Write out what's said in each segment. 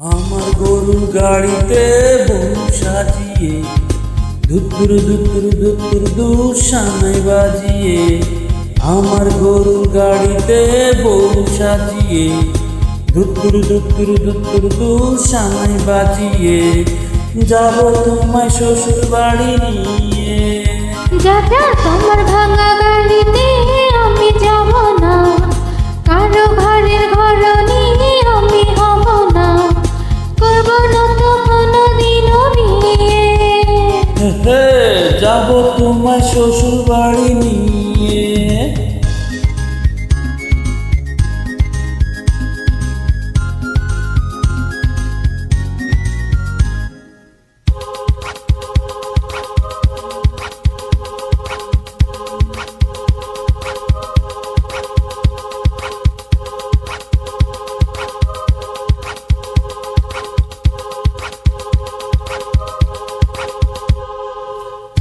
আমার গরু গাড়িতে বউ সাজিয়ে ধুতুর ধুতুর ধুতুর দূর সানাই বাজিয়ে, আমার গরু গাড়িতে বউ সাজিয়ে ধুতুর ধুতুর ধুতুর দূর সানাই বাজিয়ে, যাব তোমায় শ্বশুর বাড়ি নিয়ে। যা তোমার ভাঙা তোমার শ্বশুর বাড়ি নিয়ে।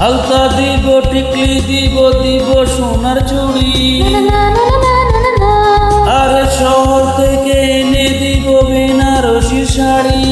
আলতা দিব টিকলি দিব দিব সোনার চুড়ি। আর শহর থেকে এনে দিব বেনারসি শাড়ি।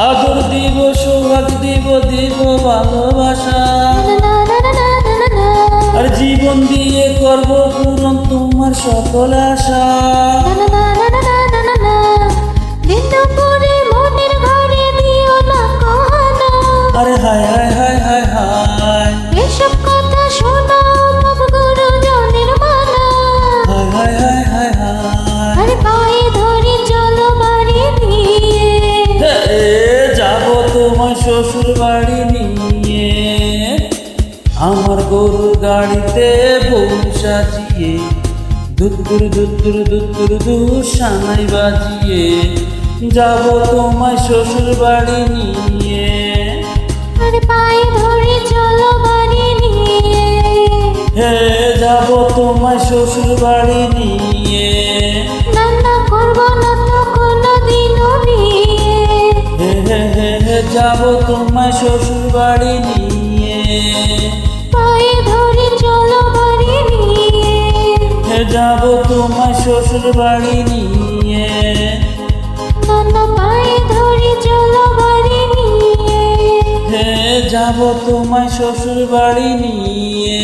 আদর দিব সৌভাগ দিব দিব ভালোবাসা। আর জীবন দিয়ে করব পূরণ তোমার সকল আশা। আমার গরুর গাড়িতে বউ সাজিয়ে দুত্তুর দুত্তুর দুত্তুর দুসানাই বাজিয়ে যাব তোমায় শ্বশুর বাড়ি নিয়ে। আরে পায়ে ধরে চলো বাড়ি নিয়ে। হে যাব তোমার শ্বশুর বাড়ি নিয়ে। রান্না করব না তো কোনো বিয়ে হে হে হে যাব তোমার শ্বশুর বাড়ি নিয়ে। যাব তোমার শ্বশুর বাড়ি নিয়ে। নানা পায়ে ধরে চলো বাড়ি নিয়ে। হে যাব তোমার শ্বশুর বাড়ি নিয়ে।